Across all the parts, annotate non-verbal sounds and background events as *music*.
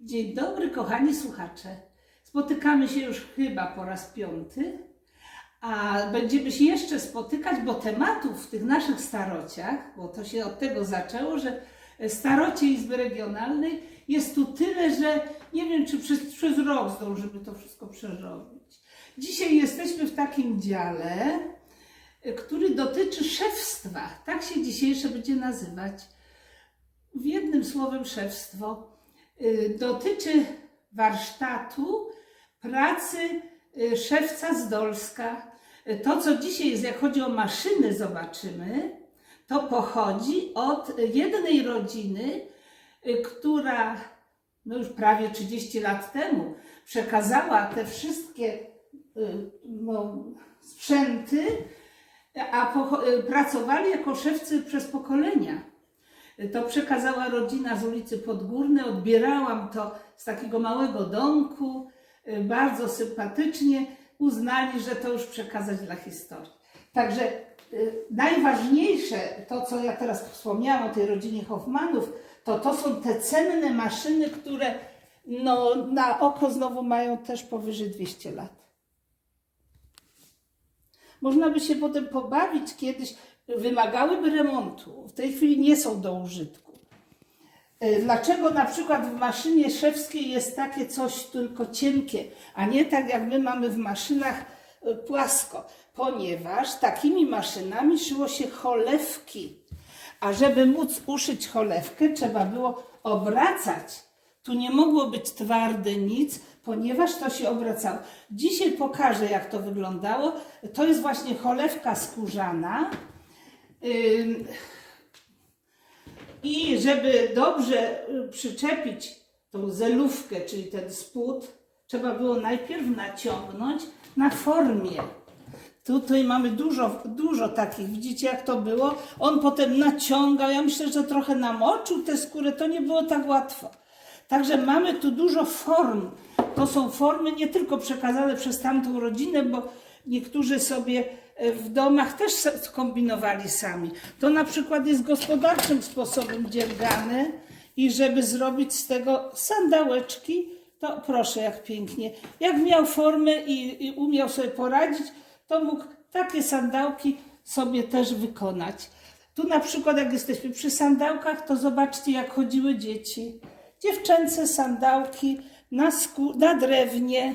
Dzień dobry, kochani słuchacze. Spotykamy się już chyba po raz piąty, a będziemy się jeszcze spotykać, bo tematów w tych naszych starociach, bo to się od tego zaczęło, że starocie Izby Regionalnej jest tu tyle, że nie wiem, czy przez, przez rok zdążymy to wszystko przerobić. Dzisiaj jesteśmy w takim dziale, który dotyczy szefstwa. Tak się dzisiejsze będzie nazywać. W jednym słowem szefstwo y, dotyczy warsztatu pracy y, szewca z Dolska. Y, To, co dzisiaj jest, jak chodzi o maszyny, zobaczymy, to pochodzi od jednej rodziny, y, która no już prawie 30 lat temu przekazała te wszystkie y, no, sprzęty, a y, pracowali jako szewcy przez pokolenia. To przekazała rodzina z ulicy Podgórnej. Odbierałam to z takiego małego domku. y, Bardzo sympatycznie uznali, że to już przekazać dla historii. Także y, najważniejsze, to co ja teraz wspomniałam o tej rodzinie Hoffmanów, to to są te cenne maszyny, które no, na oko znowu mają też powyżej 200 lat. Można by się potem pobawić kiedyś, wymagałyby remontu. W tej chwili nie są do użytku. E, Dlaczego na przykład w maszynie szewskiej jest takie coś tylko cienkie, a nie tak jak my mamy w maszynach e, płasko? Ponieważ takimi maszynami szyło się cholewki. A żeby móc uszyć cholewkę, trzeba było obracać. Tu nie mogło być twarde nic, ponieważ to się obracało. Dzisiaj pokażę, jak to wyglądało. To jest właśnie cholewka skórzana. I żeby dobrze y, przyczepić tą zelówkę, czyli ten spód, trzeba było najpierw naciągnąć na formie. Tutaj mamy dużo, dużo takich, widzicie jak to było? On potem naciągał, ja myślę, że trochę namoczył tę skórę, to nie było tak łatwo. Także mamy tu dużo form. To są formy nie tylko przekazane przez tamtą rodzinę, bo niektórzy sobie w domach też skombinowali sami. To na przykład jest gospodarczym sposobem dziergane i żeby zrobić z tego sandałeczki, to proszę jak pięknie. Jak miał formę i, i umiał sobie poradzić, to mógł takie sandałki sobie też wykonać. Tu na przykład jak jesteśmy przy sandałkach, to zobaczcie jak chodziły dzieci. Dziewczęce sandałki na, skó- na drewnie.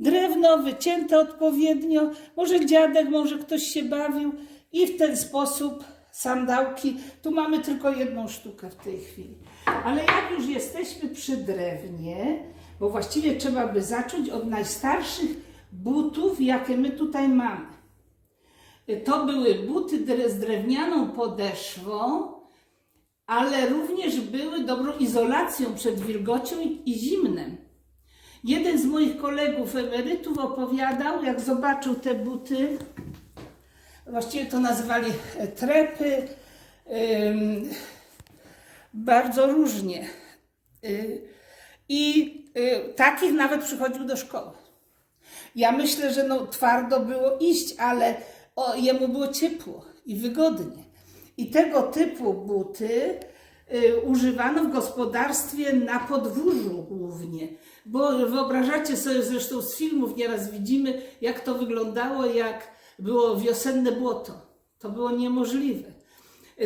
Drewno wycięte odpowiednio, może dziadek, może ktoś się bawił i w ten sposób sandałki. Tu mamy tylko jedną sztukę w tej chwili. Ale jak już jesteśmy przy drewnie, bo właściwie trzeba by zacząć od najstarszych butów, jakie my tutaj mamy. To były buty z drewnianą podeszwą, ale również były dobrą izolacją przed wilgocią i zimnem. Jeden z moich kolegów emerytów opowiadał, jak zobaczył te buty, właściwie to nazywali e, trepy, bardzo różnie. Y, I y, takich nawet przychodził do szkoły. Ja myślę, że no, twardo było iść, ale o, jemu było ciepło i wygodnie. I tego typu buty używano w gospodarstwie na podwórzu głównie. Bo wyobrażacie sobie, zresztą z filmów nieraz widzimy, jak to wyglądało, jak było wiosenne błoto. To było niemożliwe.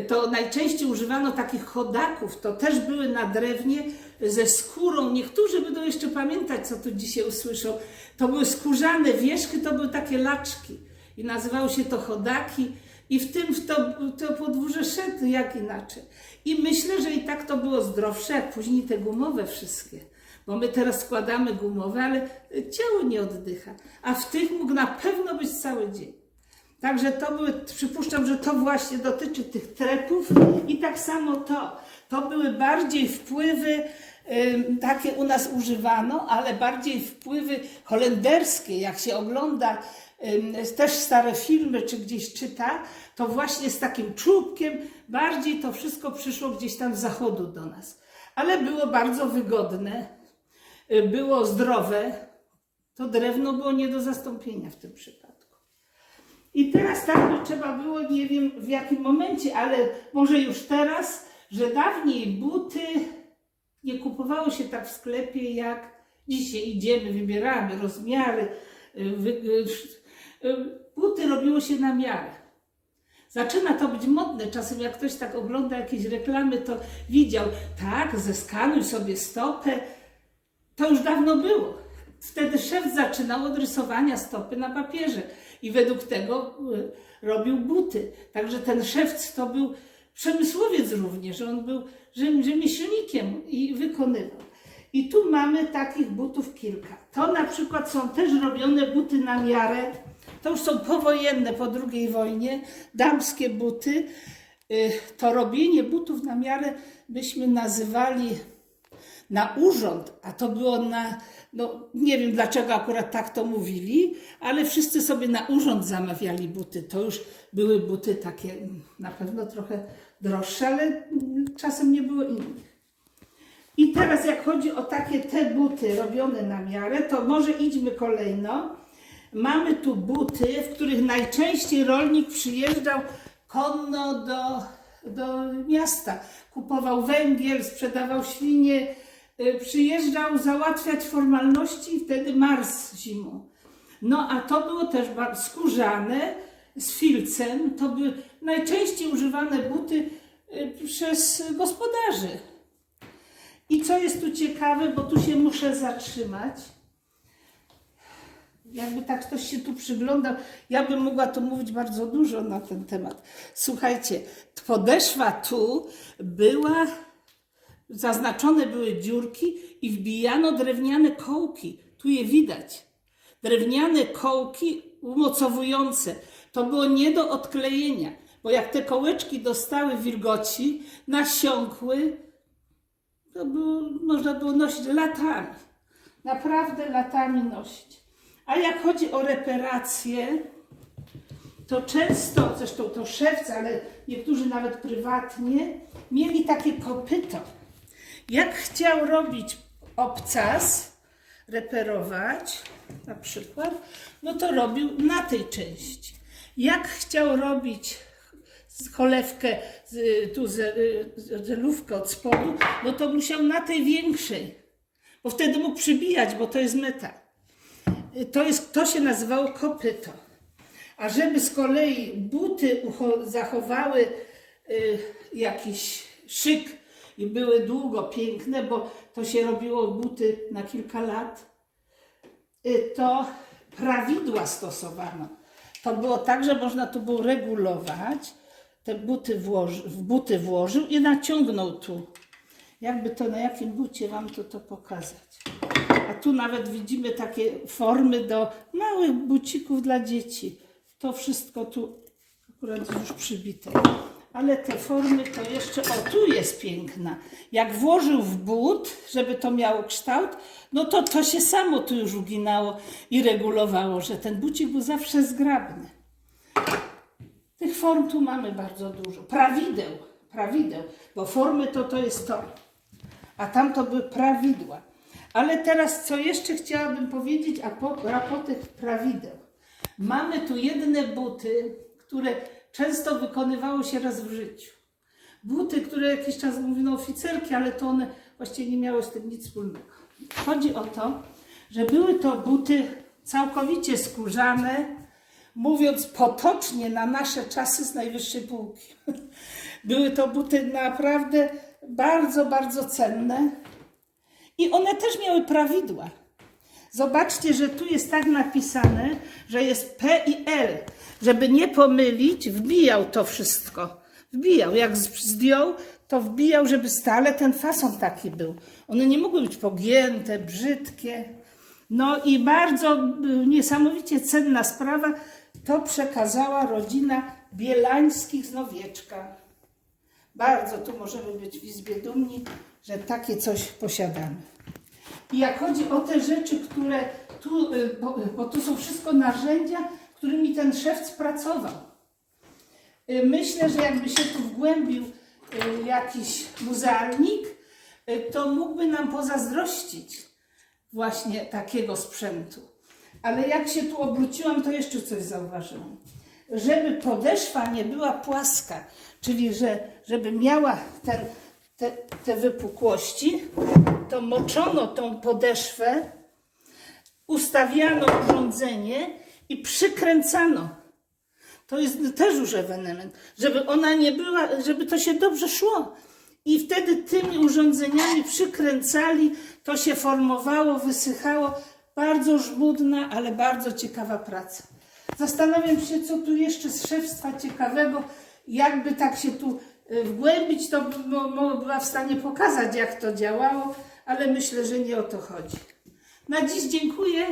To najczęściej używano takich chodaków, to też były na drewnie ze skórą. Niektórzy będą jeszcze pamiętać, co tu dzisiaj usłyszą. To były skórzane wierzchy, to były takie laczki i nazywało się to chodaki. I w tym w to, to podwórze szedł, jak inaczej. I myślę, że i tak to było zdrowsze, jak później te gumowe wszystkie. Bo my teraz składamy gumowe, ale ciało nie oddycha. A w tych mógł na pewno być cały dzień. Także to były, przypuszczam, że to właśnie dotyczy tych trepów i tak samo to. To były bardziej wpływy, takie u nas używano, ale bardziej wpływy holenderskie, jak się ogląda też stare filmy, czy gdzieś czyta, to właśnie z takim czubkiem bardziej to wszystko przyszło gdzieś tam z zachodu do nas. Ale było bardzo wygodne, y, było zdrowe, to drewno było nie do zastąpienia w tym przypadku. I teraz tak by trzeba było, nie wiem w jakim momencie, ale może już teraz, że dawniej buty Nie kupowało się tak w sklepie, jak dzisiaj idziemy, wybieramy rozmiary. Y, buty robiło się na miarę. Zaczyna to być modne. Czasem jak ktoś tak ogląda jakieś reklamy, to widział, tak, zeskanuj sobie stopę. To już dawno było. Wtedy szef zaczynał od rysowania stopy na papierze i według tego y, robił buty. Także ten szewc to był przemysłowiec również, on był rzem- rzemieślnikiem i wykonywał. I tu mamy takich butów kilka. To na przykład są też robione buty na miarę. To już są powojenne po II wojnie, damskie buty. Y, To robienie butów na miarę byśmy nazywali na urząd, a to było na, no nie wiem dlaczego akurat tak to mówili, ale wszyscy sobie na urząd zamawiali buty. To już były buty takie mm, na pewno trochę droższe, ale mm, czasem nie było innych. I teraz jak chodzi o takie te buty robione na miarę, to może idźmy kolejno. Mamy tu buty, w których najczęściej rolnik przyjeżdżał konno do, do miasta. Kupował węgiel, sprzedawał świnie, y, przyjeżdżał załatwiać formalności i wtedy mars zimą. No a to było też skórzane z filcem. To były najczęściej używane buty y, przez gospodarzy. I co jest tu ciekawe, bo tu się muszę zatrzymać. Jakby tak ktoś się tu przyglądał, ja bym mogła tu mówić bardzo dużo na ten temat. Słuchajcie, podeszwa tu była, zaznaczone były dziurki i wbijano drewniane kołki. Tu je widać. Drewniane kołki umocowujące. To było nie do odklejenia, bo jak te kołeczki dostały wilgoci, nasiąkły, to było, można było nosić latami. Naprawdę latami nosić. A jak chodzi o reperacje, to często, zresztą to szewcy, ale niektórzy nawet prywatnie, mieli takie kopyto. Jak chciał robić obcas, reperować na przykład, no to robił na tej części. Jak chciał robić cholewkę, tu zelówkę od spodu, no to musiał na tej większej, bo wtedy mógł przybijać, bo to jest metal. To, jest, to się nazywało kopyto. A żeby z kolei buty zachowały y, jakiś szyk i były długo piękne, bo to się robiło buty na kilka lat, y, to prawidła stosowano. To było tak, że można to było regulować. Te buty włoży, w buty włożył i naciągnął tu. Jakby to na jakim bucie wam to, to pokazać. Tu nawet widzimy takie formy do małych bucików dla dzieci. To wszystko tu akurat już przybite. Ale te formy to jeszcze, o tu jest piękna. Jak włożył w but, żeby to miało kształt, no to to się samo tu już uginało i regulowało, że ten bucik był zawsze zgrabny. Tych form tu mamy bardzo dużo. Prawideł, prawideł, bo formy to to jest to a tam to były prawidła. Ale teraz co jeszcze chciałabym powiedzieć a, po, a po tych prawideł. Mamy tu jedne buty, które często wykonywało się raz w życiu. Buty, które jakiś czas mówino oficerki, ale to one właściwie nie miały z tym nic wspólnego. Chodzi o to, że były to buty całkowicie skórzane, mówiąc potocznie na nasze czasy z najwyższej półki. *laughs* Były to buty naprawdę bardzo, bardzo cenne i one też miały prawidła. Zobaczcie, że tu jest tak napisane, że jest P i L. Żeby nie pomylić, wbijał to wszystko. Wbijał. Jak zdjął, to wbijał, żeby stale ten fason taki był. One nie mogły być pogięte, brzydkie. No i bardzo y, niesamowicie cenna sprawa to przekazała rodzina Bielańskich z Nowieczka. Bardzo tu możemy być w Izbie dumni, że takie coś posiadamy. I jak chodzi o te rzeczy, które tu, y, bo, bo tu są wszystko narzędzia, którymi ten szewc pracował. Y, Myślę, że jakby się tu wgłębił y, jakiś muzealnik, y, to mógłby nam pozazdrościć właśnie takiego sprzętu. Ale jak się tu obróciłam, to jeszcze coś zauważyłam. Żeby podeszwa nie była płaska, czyli że, żeby miała ten te, te wypukłości, to moczono tą podeszwę, ustawiano urządzenie i przykręcano. To jest też już ewenement, żeby ona nie była, żeby to się dobrze szło. I wtedy tymi urządzeniami przykręcali, to się formowało, wysychało. Bardzo żmudna, ale bardzo ciekawa praca. Zastanawiam się, co tu jeszcze z szefstwa ciekawego, jakby tak się tu wgłębić, to była w stanie pokazać, jak to działało, ale myślę, że nie o to chodzi. Na dziś dziękuję.